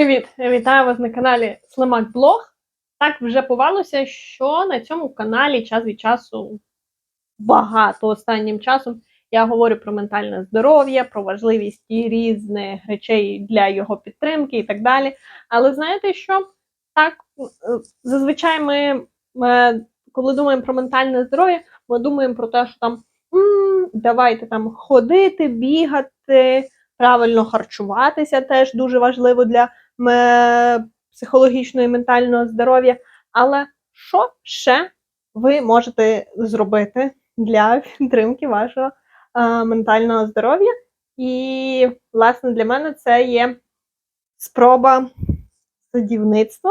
Привіт! Вітаю вас на каналі Слимак Блог. Так вже повелося, що на цьому каналі час від часу багато останнім часом я говорю про ментальне здоров'я, про важливість різних речей для його підтримки і так далі. Але знаєте що? Так, зазвичай ми, е, коли думаємо про ментальне здоров'я, ми думаємо про те, що там «М, давайте там ходити, бігати, правильно харчуватися теж дуже важливо для психологічного і ментального здоров'я. Але що ще ви можете зробити для підтримки вашого е, ментального здоров'я? І, власне, для мене це є спроба садівництва.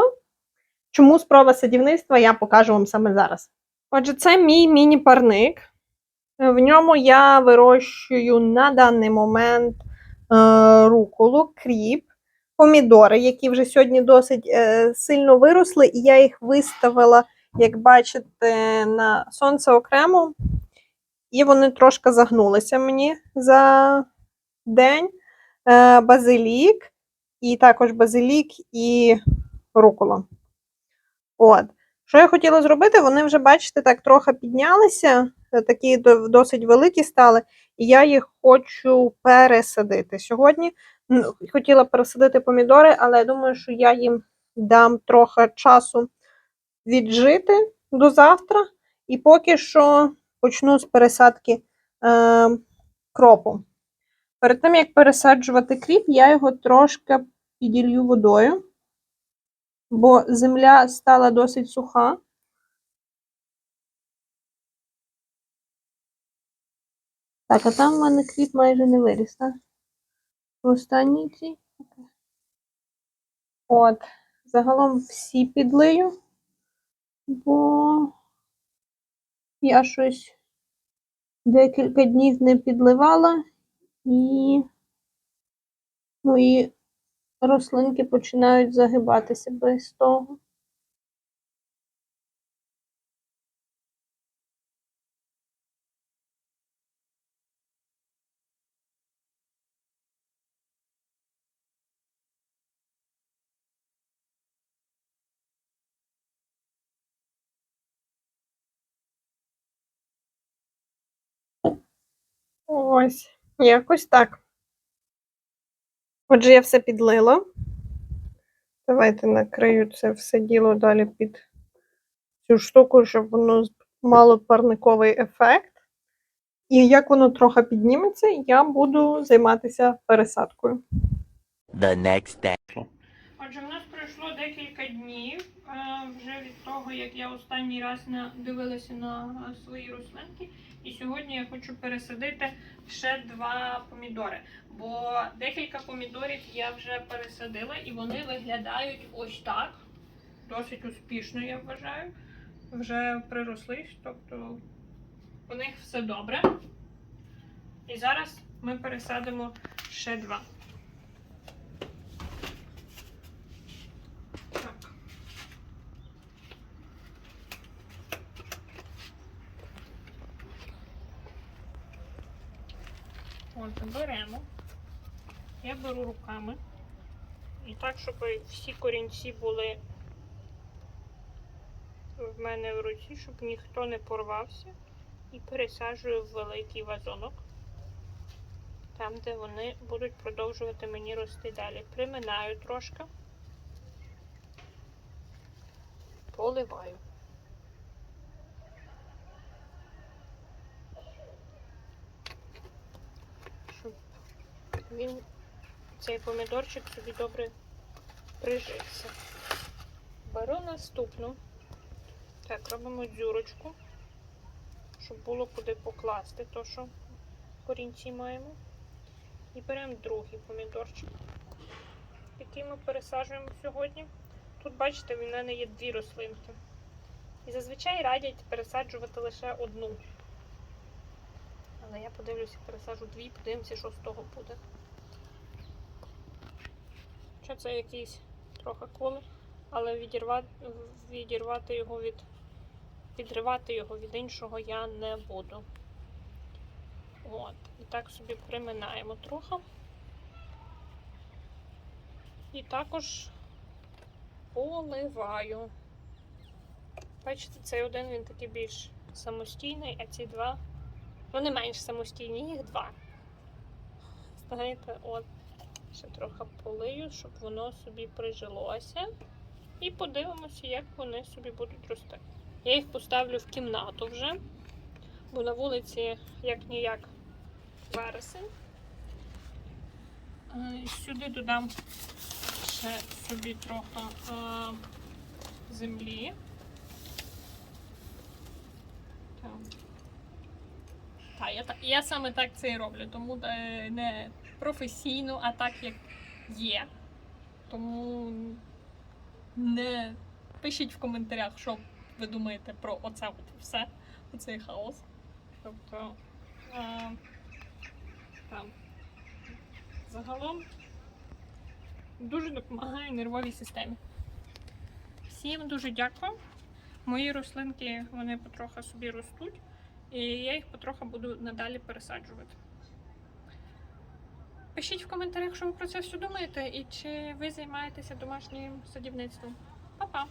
Чому спроба садівництва, я покажу вам саме зараз. Отже, це мій міні-парник. В ньому я вирощую на даний момент е, руколу, кріп, помідори, які вже сьогодні досить е, сильно виросли, і я їх виставила, як бачите, на сонце окремо. І вони трошки загнулися мені за день. Е, базилік, і також базилік і рукола. От. Що я хотіла зробити? Вони вже, бачите, так трохи піднялися, е, такі досить великі стали, і я їх хочу пересадити. Сьогодні хотіла пересадити помідори, але я думаю, що я їм дам трохи часу віджити до завтра, і поки що почну з пересадки е, кропу. Перед тим, як пересаджувати кріп, я його трошки піділью водою, бо земля стала досить суха. Так, а там в мене кріп майже не виріс, так? В останній цій. От, загалом всі підлию, бо я щось декілька днів не підливала і мої рослинки починають загибатися без того. Ось, якось так. Отже, я все підлила. Давайте накрию це все діло далі під цю штуку, щоб воно мало парниковий ефект. І як воно трохи підніметься, я буду займатися пересадкою. the next day. Отже, в нас пройшло декілька днів е, вже від того, як я останній раз дивилася на е, свої рослинки. І сьогодні я хочу пересадити ще два помідори. Бо декілька помідорів я вже пересадила і вони виглядають ось так. Досить успішно, я вважаю. Вже приросли, тобто у них все добре. І зараз ми пересадимо ще два. От, беремо. Я беру руками. І так, щоб всі корінці були в мене в руці, щоб ніхто не порвався. І пересаджую в великий вазонок. Там, де вони будуть продовжувати мені рости далі. Приминаю трошки. Поливаю. Він, цей помідорчик собі добре прижився. Беру наступну. Так, робимо дзюрочку, щоб було куди покласти то, що корінці маємо. І беремо другий помідорчик, який ми пересаджуємо сьогодні. Тут, бачите, в мене є дві рослинки. І зазвичай радять пересаджувати лише одну. Але я подивлюся, пересаджу дві, подивимося, що з того буде. Що це якийсь трохи коле, але відірвати, відірвати його від. Підривати його від іншого я не буду. От. І так собі приминаємо трохи. І також поливаю. Бачите, цей один він такий більш самостійний, а ці два. Вони менш самостійні, їх два. Знаєте, от, ще трохи полию, щоб воно собі прижилося. І подивимося, як вони собі будуть рости. Я їх поставлю в кімнату вже, бо на вулиці як ніяк вересень. Е, Сюди додам ще собі трохи е, землі. Так. Я, я саме так це і роблю, тому е, не професійно, а так як є. Тому не пишіть в коментарях, що ви думаєте про оце от все, оцей хаос. Тобто е, там загалом дуже допомагає нервовій системі. Всім дуже дякую. Мої рослинки вони потрохи собі ростуть, і я їх потрохи буду надалі пересаджувати. Пишіть в коментарях, що ви про це все думаєте, і чи ви займаєтеся домашнім садівництвом. Па-па!